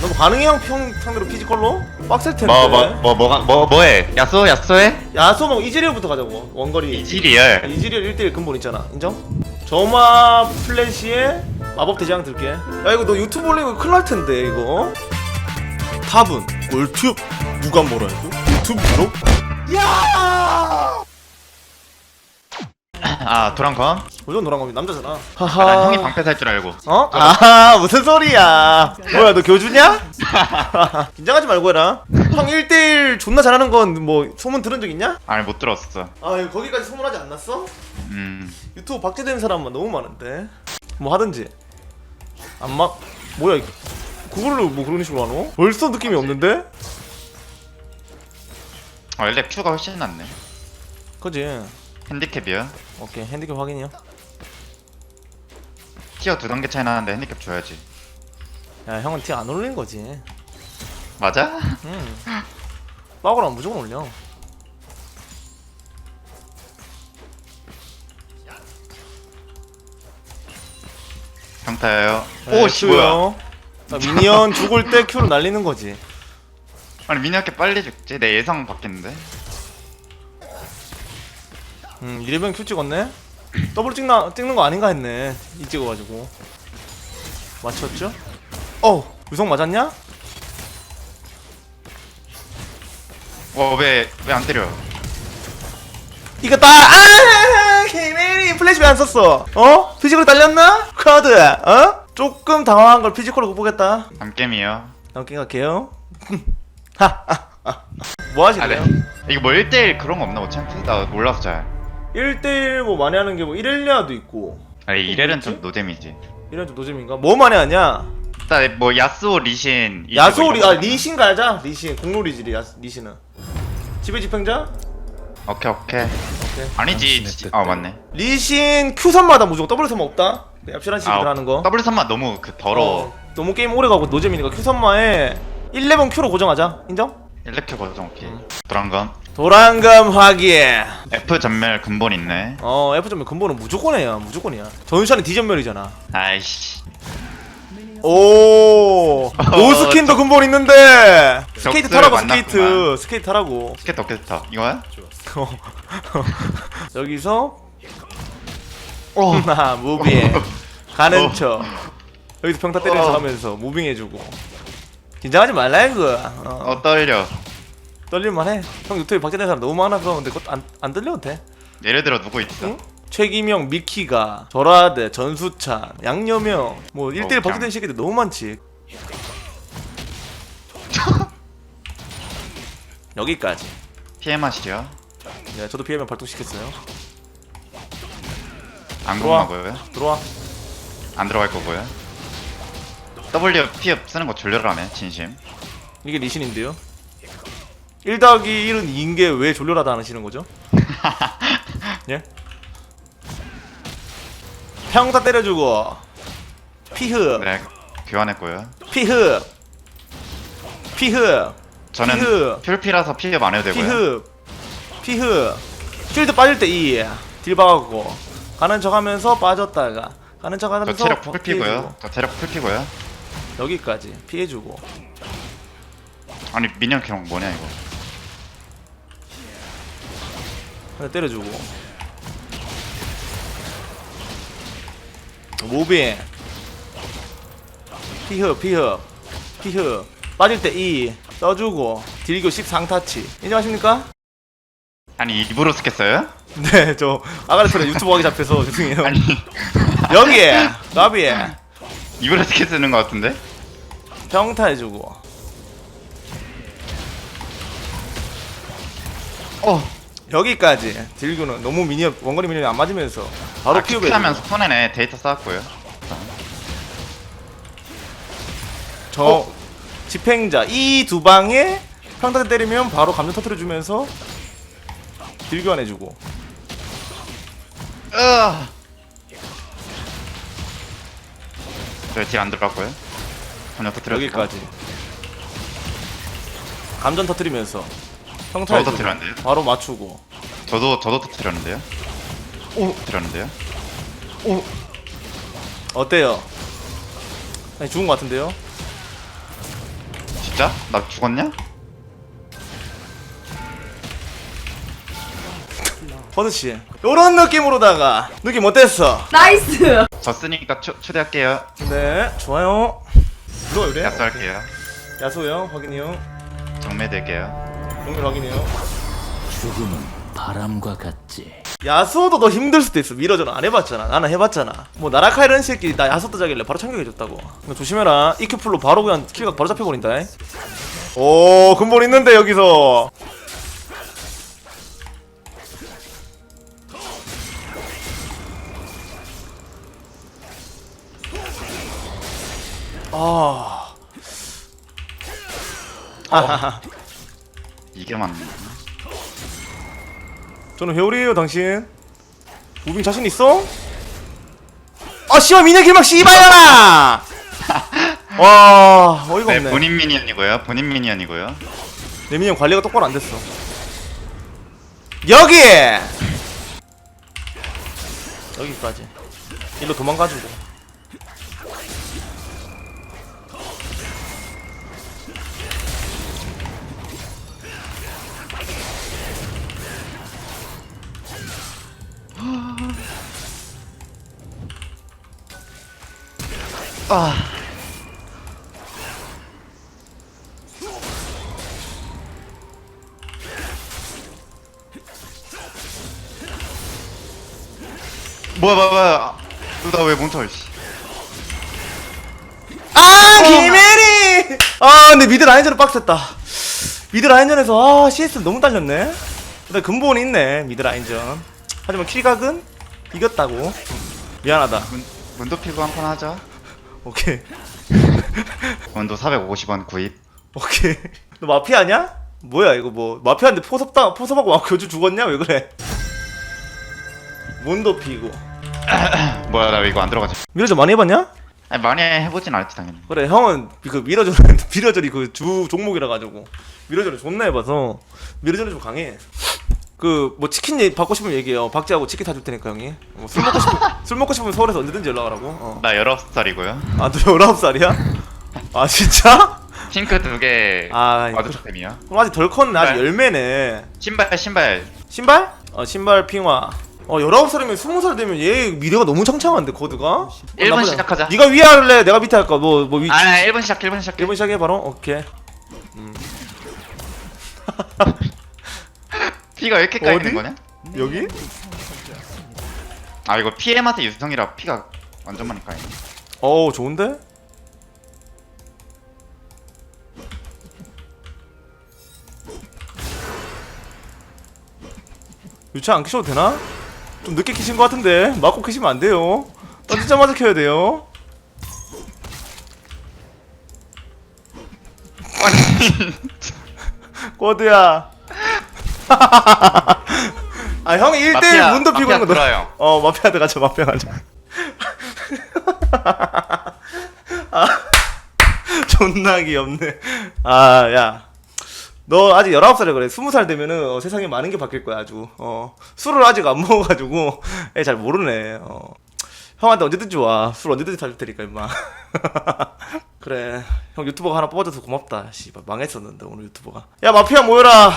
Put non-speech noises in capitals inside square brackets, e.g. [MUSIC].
너무 반응형 평 상대로 피지컬로 빡셀 텐데. 뭐 뭐 뭐 뭐가 뭐 뭐해? 야쏘 야쏘해? 야소 뭐 이즈리얼부터 가자고 원거리. 이지리얼. 이즈리얼 1대1 근본 있잖아. 인정? 점화 플래시에 마법 대장 들게. 야 이거 너 유튜브 올리면 큰일 날 텐데 이거. 탑은 꿀팁 누가 뭐라 해도 유튜브로. 야! 아 도랑컴. 도전 노란 겁니다. 남자잖아. 난 하하. 형이 방패 살 줄 알고. 어? 아 [LAUGHS] 무슨 소리야 뭐야 너 교주냐? [LAUGHS] 긴장하지 말고 해라 형 1대1 존나 잘하는 건 뭐 소문 들은 적 있냐? 아니 못 들었어. 아 거기까지 소문하지 않았어? 음. 유튜브 박제된 사람만 너무 많은데 뭐 하든지 안 막 뭐야 이거 그걸로 뭐 그런 식으로 하노? 벌써 느낌이 없는데? 어 원래 큐가 훨씬 낫네. 그지 핸디캡이야. 오케이 핸디캡 확인이요 티어 두 단계 차이 나는데 핸디캡 줘야지. 야 형은 티 안 올리는 거지 맞아? 응 빠고랑 무조건 올려 평타예요. 네, 오씨 뭐야? 자, 미니언 죽을 때 큐로 날리는 거지 아니 미니어켓 빨리 죽지? 내 예상 바뀌는데. 음 이레변 큐 찍었네 더블 찍나 찍는 거 아닌가 했네 이 찍어가지고 맞췄죠? 어 유성 맞았냐? 어왜 왜 안 때려? 이겼다 아 케이메리 플래시 왜 안 썼어? 어? 피지컬 딸렸나? 카드 어? 조금 당황한 걸 피지컬로 극복했다 남겜이요. 넘긴 갈게요 [LAUGHS] 뭐아 하실래요? 네. 이거 뭐 1대1 그런 거 없나 오찬트? 나 몰라서 잘. 1대1 뭐 많이 하는 게 뭐 1렐리아도 있고. 아니 이래는 좀 노잼이지. 이런 좀 노잼인가? 뭐 많이 하냐? 일단 뭐 야스오 리신 야소 뭐 리, 아 거. 리신 가자. 리신. 공로리지 야 리신은. 지배 집행자? 오케이 오케이. 오케이. 아니지. 지- 아 맞네. 리신 Q선마다 무조건 더블 선마 없다? 네, 얍실한 식이들 하는 거. 더블 선만 너무 그 더러워. 어, 너무 게임 오래 가고 노잼이니까 Q선마에 1레벨 Q로 고정하자. 인정? 일렉트 버전 오케이 음. 도란 검 도란감 확인 F 전멸 근본 있네. 어 F점의 근본은 무조건이야 무조건이야. 전시안이 D전멸이잖아. 아이씨. 오 노스킨도 근본 있는데. 스케이트 타라고 만났구만. 스케이트 스케이트 타라고. 스케터 스케터 이거야? [LAUGHS] 여기서 오아 무빙 가는 어. 척. 여기서 평타 때리면서 어. 하면서 무빙 해주고. 긴장하지 말라 이거. 어. 어 떨려 떨릴만해 형 유튜브에 박제된 사람 너무 많아서 근데 그것도 안, 안 떨려도 돼 예를 들어 누구 있어? 응? 최기명, 미키가, 절하대, 전수찬, 양여명 뭐 1대1 어, 박제된 양. 새끼들 너무 많지 [LAUGHS] 여기까지 피해 맛이요? 네, 저도 PM을 발동시켰어요 안 들어와. 궁금하고요? 들어와 안 들어갈 거고요 W 피해 쓰는 거 졸렬하네 진심 이게 리신인데요 1 더하기 1은 2인 게 왜 졸렬하다 하시는 거죠? [LAUGHS] 예? 평타 때려주고 피흡 네 교환했고요. 피흡 피흡 저는 피흡. 퓨피라서 피해 안 해도 되고요. 피흡 피흡 쉴드 빠질 때이딜 박았고 가는 척 하면서 빠졌다가 가는 척저 하면서 체력 바- 풀피고요. 저 체력 풀피고요. 여기까지 피해주고. 아니 미니언 기록 뭐냐 이거 때려주고. 무빙 피흡 피흡 피흡 빠질 때2 써주고 딜교 10상타치. 인정하십니까? 아니 입으로 쓰겠어요? [LAUGHS] 네 저 아가리처럼 유튜브 하기 잡혀서 [LAUGHS] 죄송해요. 아니. 여기에 나비에. 입으로 쓰게 쓰는 거 같은데? 평타 해주고. 어 여기까지 딜교는 너무 미니언 원거리 미니언이 안 맞으면서 바로 아, 피흡해 하면서 손해네. 데이터 쌓았고요. 저 어? 집행자 이 두 방에 평타 때리면 바로 감정 터트려 주면서 딜 교환해주고. 으아 저딜안 들어갔고요. 전혀 터뜨렸고 여기까지. 감전 터트리면서 평타 저도 해주고 터뜨렸는데요? 바로 맞추고 저도 저도 터뜨렸는데요 오 터뜨렸는데요 어때요? 아니 죽은 것 같은데요? 진짜? 나 죽었냐? 버드씨 요런 느낌으로다가 느낌 어땠어? 나이스. 졌으니까 초, 초대할게요. 네 좋아요 누가 이래? 약속할게요. 야소요 확인이요 정매 될게요. 동일 확인이요. 죽음은 바람과 같지. 야수도 더 힘들 수도 있어. 밀어줘는 안 해봤잖아. 나는 해봤잖아. 뭐 나라카 이런 새끼 나 야수 뜨자길래 바로 참격해줬다고. 근데 조심해라. EQ풀로 바로 그냥 킬각 바로 잡혀버린다 잉. 오 근본 있는데 여기서. 아. 아하하 이게 맞네. 저는 회오리예요 당신 무빙 자신 있어? 아 씨발 미녀 길막 씨발려나 [LAUGHS] 와 어이가 네, 없네 본인 미니언이고요. 본인 미니언이고요. 내 미녀 관리가 똑바로 안 됐어 여기 여기까지 일로 도망가지고 아. 뭐야 뭐야 뭐야. 나왜 몬털 씨아 김혜리! 아 근데 미드 라인전은 빡셌다. 미드 라인전에서 아 CS 너무 딸렸네. 근데 근본이 있네 미드 라인전. 하지만 킬각은 이겼다고. 미안하다. 문, 문도 피고 한 판 하자 오케이. 원도 450원 구입. 오케이. 너 마피아냐? 뭐야 이거 뭐. 마피아인데 포섭다 포섭하고 막 교주 죽었냐? 왜 그래? 문도 피고? [CLEARS THROAT] 뭐야 나 이거 안 들어가지? 미러전 많이 해봤냐? 아니 많이 해보진 않았지 당연히. 그래 형은 그 미러전 [LAUGHS] 미러전이 그 주 종목이라 가지고. 미러전을 존나 해봐서. 미러전이 좀 강해 그 뭐 치킨 얘- 받고 싶으면 얘기해요 박지하고 치킨 사줄 테니까 형이 뭐술 먹고 싶으면 [LAUGHS] 술 먹고 싶으면 서울에서 언제든지 연락하라고 어. 나 19살이고요 아너 19살이야? 아 진짜? 핑크 두개 아 와드ሾ템이요 그럼 아직 덜 컸네 아직 네. 열매네 신발 신발 신발? 어 신발 핑화 어 19살이면 20살 되면 얘 미래가 너무 창창한데 코드가? 어, 1분 나쁘지 않아. 시작하자. 네가 위에 할래? 내가 밑에 할까? 뭐뭐 위... 아 1분 시작 1분 시작 1분 시작해 바로? 오케이 [LAUGHS] 피가 왜 이렇게 까이는? 거냐? 여기? 아 이거 피해 맛의 유성이라 피가 완전 많이 까이네 어우 좋은데? 유치 안 키셔도 되나? 좀 늦게 키신 것 같은데 맞고 키시면 안 돼요 던지자마자 켜야 돼요 [LAUGHS] [LAUGHS] 꼬드야 [LAUGHS] 아 형이 1대1 마피아, 문도 피고 마피아 있는 거 들어요. 어 마피아들 가자 마피아 가자 [LAUGHS] 아 [LAUGHS] 존나 귀엽네. 아야. 너 아직 19살에 그래. 20살 되면은 어, 세상에 많은 게 바뀔 거야 아주. 어 술을 아직 안 먹어 가지고. 애 잘 모르네. 어. 형한테 언제든지 와 술 언제든지 사줄 테니까 임마. 그래. 형 유튜버가 하나 뽑아줘서 고맙다. 씨발 망했었는데 오늘 유튜버가. 야 마피아 모여라